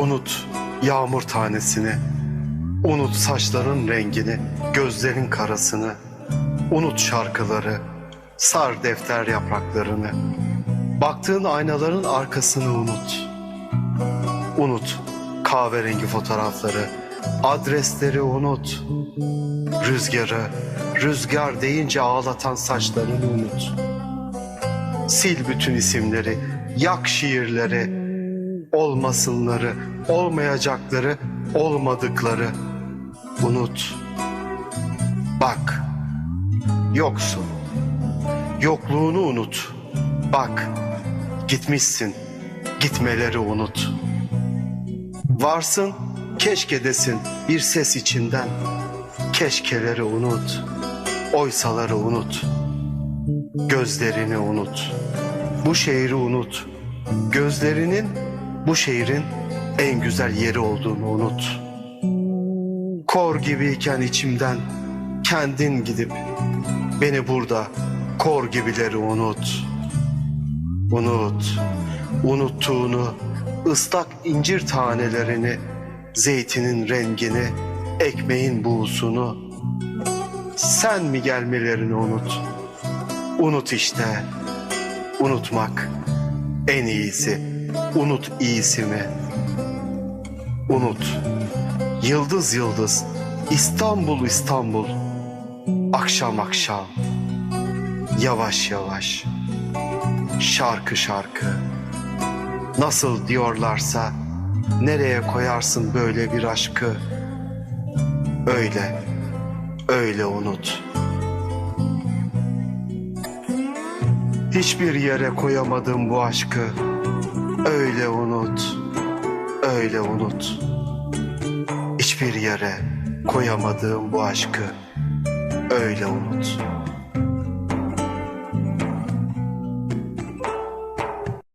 Unut yağmur tanesini. Unut saçların rengini, gözlerin karasını. Unut şarkıları, sar defter yapraklarını. Baktığın aynaların arkasını unut. Unut kahverengi fotoğrafları, adresleri unut. Rüzgarı, rüzgar deyince ağlatan saçlarını unut. Sil bütün isimleri, yak şiirleri, olmasınları, olmayacakları, olmadıkları. Unut. Bak, yoksun. Yokluğunu unut. Bak, gitmişsin. Gitmeleri unut. Varsın, keşke desin bir ses içinden. Keşkeleri unut. Oysaları unut. Gözlerini unut. Bu şehri unut. Gözlerinin bu şehrin en güzel yeri olduğunu unut. Kor gibiyken içimden kendin gidip beni burada kor gibileri unut. Unut. Unuttuğunu, ıslak incir tanelerini, zeytinin rengini, ekmeğin buğusunu, sen mi gelmelerini unut. Unut işte. Unutmak en iyisi. Unut iyisi mi? Unut. Yıldız yıldız. İstanbul İstanbul. Akşam akşam. Yavaş yavaş. Şarkı şarkı. Nasıl diyorlarsa nereye koyarsın böyle bir aşkı? Öyle. Öyle unut. Hiçbir yere koyamadım bu aşkı. Öyle unut, öyle unut. Hiçbir yere koyamadığım bu aşkı. Öyle unut.